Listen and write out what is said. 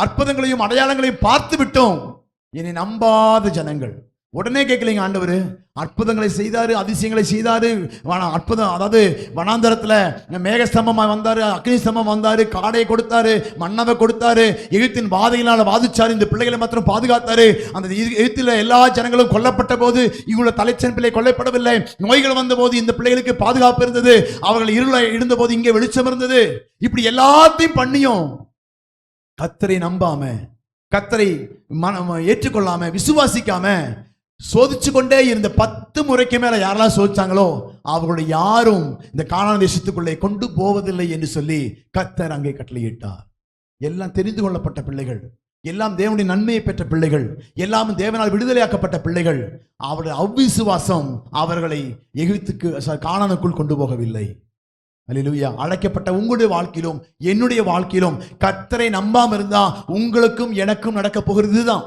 அற்புதங்களையும் அடையாளங்களையும் பார்த்து விட்டோம். என்னை நம்பாத ஜனங்கள். உடனே கேட்கலீங்க ஆண்டவர் அற்புதங்களை செய்தாரு அதிசயங்களை செய்தாரு. வன- அற்புதம் அதாவது வனாந்தரத்தில் மேகஸ்தம்பமாக வந்தார் அக்னிஸ்தம்பம் வந்தார் காடையை கொடுத்தாரு மன்னவை கொடுத்தாரு எகிப்தின் வாதையினால் வாதிச்சார் இந்த பிள்ளைகளை மாத்திரம் பாதுகாத்தாரு. அந்த எழுத்தில் எல்லா ஜனங்களும் கொல்லப்பட்ட போது இவங்கள தலைச்சன் பிள்ளை கொல்லப்படவில்லை. நோய்கள் வந்த போது இந்த பிள்ளைகளுக்கு பாதுகாப்பு இருந்தது. அவர்கள் இருளை இருந்தபோது இங்கே வெளிச்சம் இருந்தது. இப்படி எல்லாத்தையும் பண்ணியும் கத்தரை நம்பாம கத்தரை மன ஏற்றுக்கொள்ளாம விசுவாசிக்காம சோதிச்சு கொண்டே இருந்த பத்து முறைக்கு மேல யாரெல்லாம் சோதிச்சாங்களோ அவர்களுடைய யாரும் இந்த காணான தேசத்துக்குள்ளே கொண்டு போவதில்லை என்று சொல்லி கத்தர் அங்கே கட்டளையிட்டார். எல்லாம் தெரிந்து கொள்ளப்பட்ட பிள்ளைகள் எல்லாம் தேவனுடைய நன்மையை பெற்ற பிள்ளைகள் எல்லாம் தேவனால் விடுதலையாக்கப்பட்ட பிள்ளைகள் அவருடைய அவ்விசுவாசம் அவர்களை எகிப்துக்கு காணானுக்குள் கொண்டு போகவில்லை. அலிலுயா அழைக்கப்பட்ட உங்களுடைய வாழ்க்கையிலும் என்னுடைய வாழ்க்கையிலும் கத்தரை நம்பாம இருந்தா உங்களுக்கும் எனக்கும் நடக்க போகிறது தான்